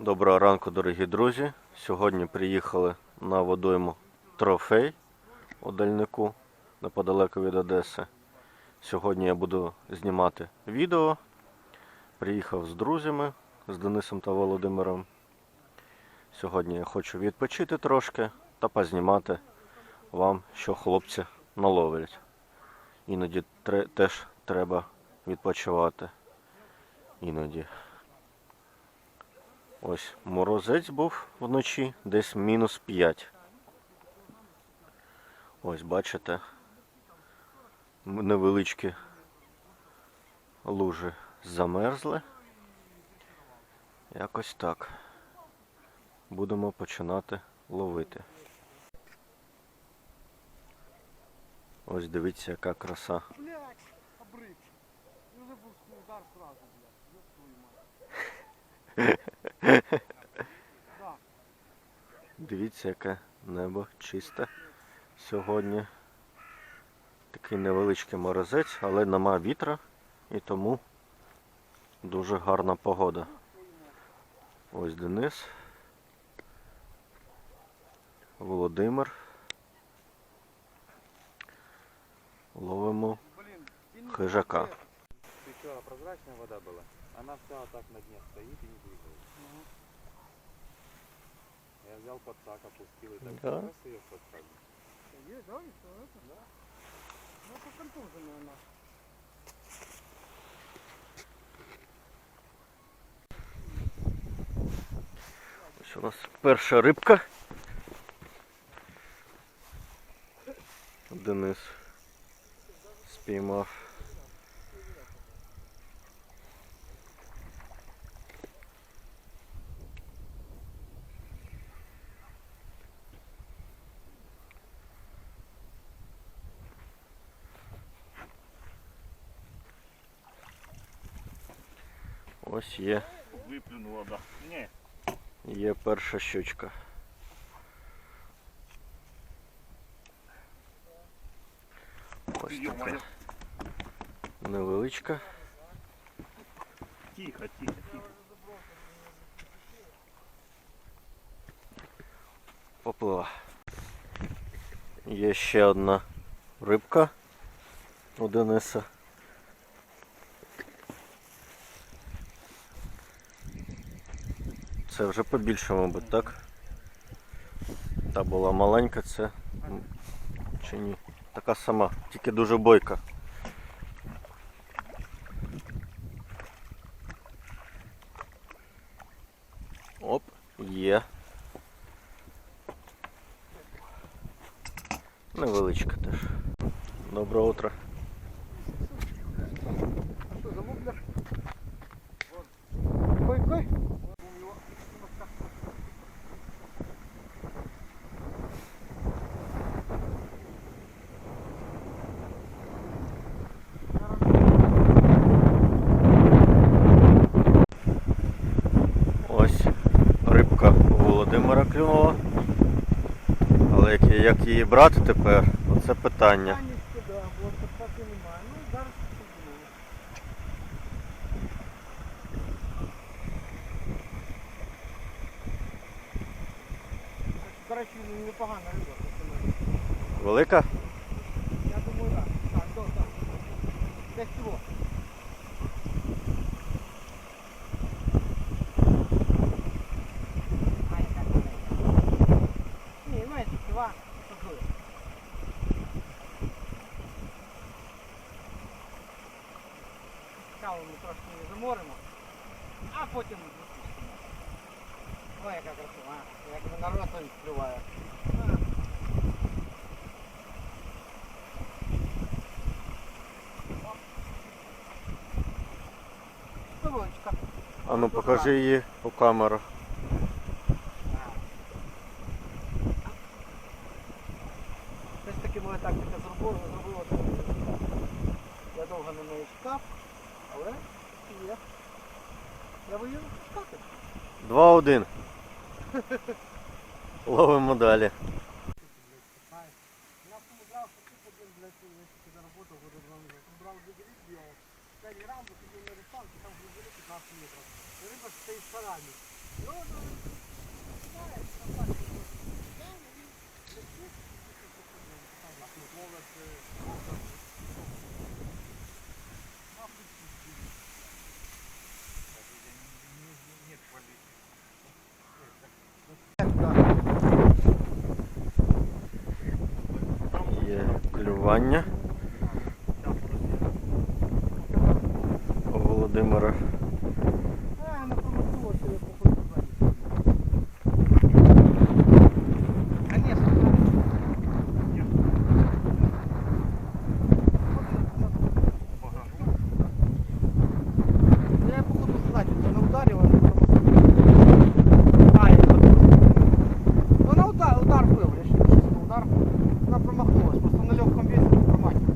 Доброго ранку, дорогі друзі. Сьогодні приїхали на водойму Трофей у Дальнику неподалеку від Одеси. Сьогодні я буду знімати відео. Приїхав з друзями, з Денисом та Володимиром. Сьогодні я хочу відпочити трошки та познімати вам, що хлопці наловлять. Іноді теж треба відпочивати. Іноді. Ось морозець був вночі, десь мінус 5. Ось бачите. Невеличкі лужи замерзли. Якось так. Будемо починати ловити. Ось дивіться, яка краса. Блять, удар сразу, блядь. Дивіться, яке небо чисте сьогодні. Такий невеличкий морозець, але нема вітра і тому дуже гарна погода. Ось Денис. Володимир. Ловимо хижака. Вчера прозрачная вода была, она вся так на дне стоит и не двигается. Я взял подсак, опустил и так Да. раз ее в подсак. Есть, да, и всё это? Да. Ну, это контуженная она. Ось у нас перша рибка. Денис спіймав. Ось є, Выплюнула, да. Не. є перша щучка. Ось така невеличка. Тихо, тихо, тихо. Поплила. Є ще одна рибка у Дениса. Це вже побільше, мабуть, так? Та була маленька, це чи ні? Така сама, тільки дуже бойка. Оп, є. Невеличка теж. Доброе утро. А что, замок для... Кой, кой? Ось рибка у Володимира клюнула. Але як, як її брати тепер, оце питання. Ну, непогана риба. Велика? Я думаю, так. Так, так. Десь цього. трошки заморимо, а потім відпустимо. Ой, яка красива, а? як на рот відкриває. Пилочка. А ну покажи її у камеру. Я виїду шукати. 2-1. Ловимо далі. Я тому брав, що тут один, блядь, я тільки заработав, года два назад. Брав дві делал. Пять грамм, вот идем на ресторан, там глубины 15 метров. И рыба стоит шарами. Є у Володимира. А, на промахнулося, я походу сзади. Конечно. Ну, Я походу сзади, то на ударе он А, я подумал. Ну на удар, удар был, я считаю, что удар. Она промахнулась, просто на легком весе не промахивается.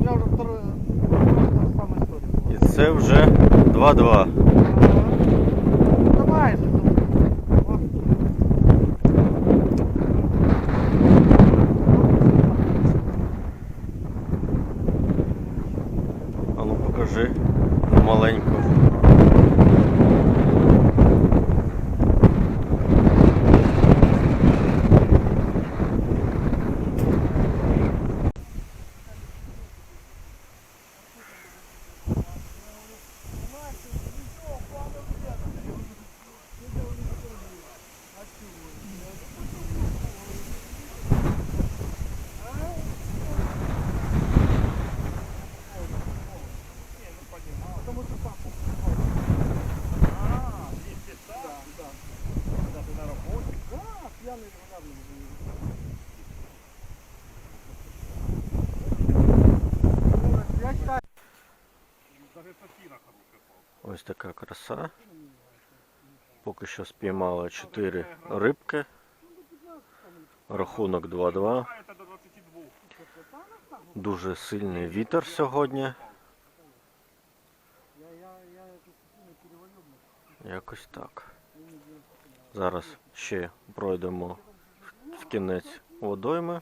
Я уже второй, второй та же самая история. была. І це вже 2-2. Давай А ну покажи маленьку. Ось така краса. Поки що спіймали 4 рибки. Рахунок 2-2. А это до 22. Дуже сильний вітер сьогодні. я, я, я эту не перевалю. Якось так. Зараз ще пройдемо в кінець водойми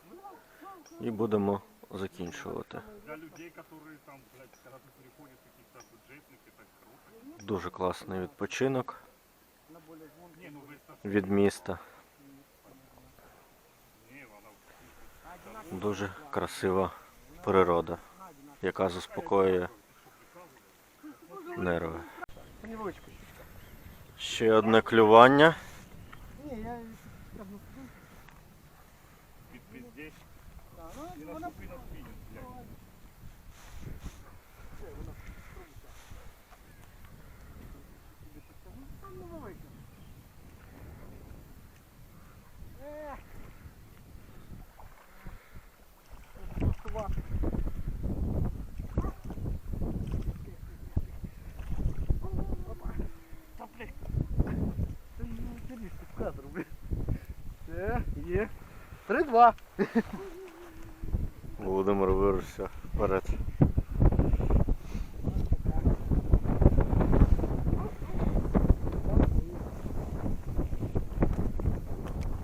і будемо закінчувати. Для людей, которые там, блядь, когда ты переходишь каких-то бюджетных, это круто. Дуже класний відпочинок ну від міста. Дуже красива природа, яка заспокоює нерви. Ще одне клювання. Не, Три-два. Володимир вирушився вперед.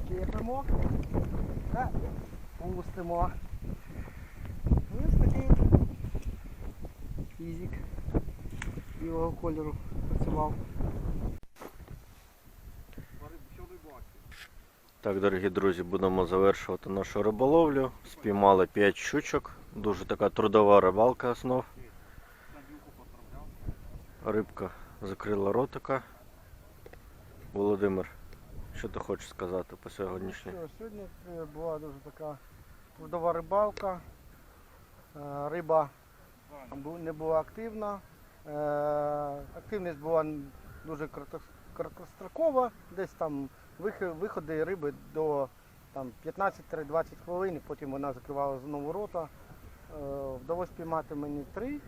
Чіпимо. Та пустимо. Ось такий фізик білого кольору працював. Так, дорогі друзі, будемо завершувати нашу риболовлю. Спіймали 5 щучок. Дуже така трудова рибалка знов. Рибка закрила ротика. Володимир, що ти хочеш сказати по сьогоднішній? Сьогодні е, була дуже така трудова рибалка. Е, Риба не була активна. Е, Активність була дуже коротко- короткострокова, десь там виходи риби до там, 15-20 хвилин, потім вона закривала знову рота. Е, Вдалося спіймати мені три е,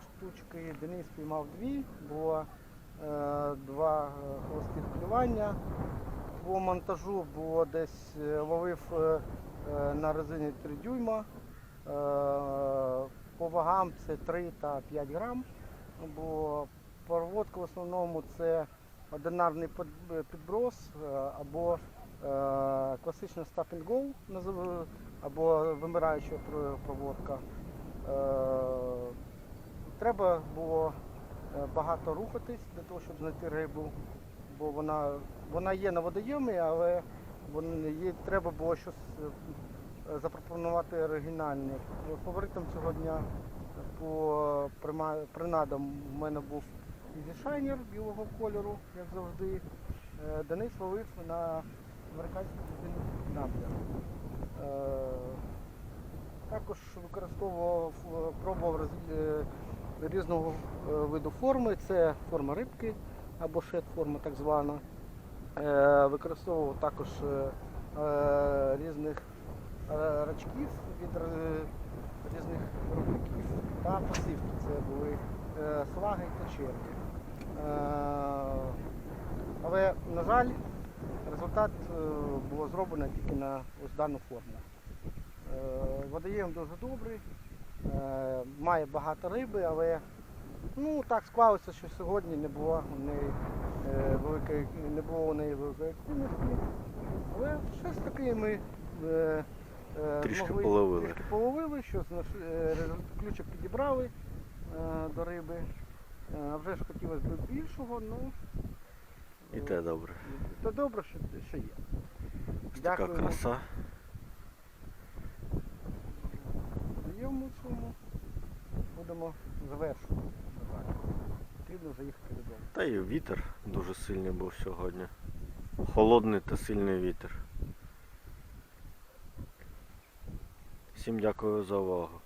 штучки, Денис спіймав дві, було е, два холостих клювання. По монтажу було десь ловив на резині 3 дюйма. По вагам це 3 та 5 грам. Бо проводка в основному це одинарний підброс е, або е, and go, або вимираюча проводка. Е, Треба було е, багато рухатись для того, щоб знайти рибу, бо вона, вона є на водойомі, але їй треба було щось е, запропонувати оригінальне. Фаворитом цього дня по принадам в мене був ізішайнер білого кольору, як завжди. Е, Денис ловив на американський наблер. Також використовував, е, пробував е, різного е, виду форми. Це форма рибки або шет-форма так звана. Е, Використовував також е, е, різних е, рачків від е, різних виробників та пасивки. Це були е, слаги та черги. Е, Але, на жаль, результат е, було зроблено тільки на ось дану форму. Е, Водоєм дуже добрий, має багато риби, але ну, так склалося, що сьогодні не було у неї великої, не було у неї великої активності. Але ж таки ми Трішки змогли- половили. трішки половили, що ключик підібрали до риби. Е, А вже ж хотілося б більшого, ну І те добре. то добре, що, що є. Ось така краса. Прийому цьому будемо завершувати. Потрібно вже їхати додому. Та і вітер дуже сильний був сьогодні. Холодний та сильний вітер. Всім дякую за увагу.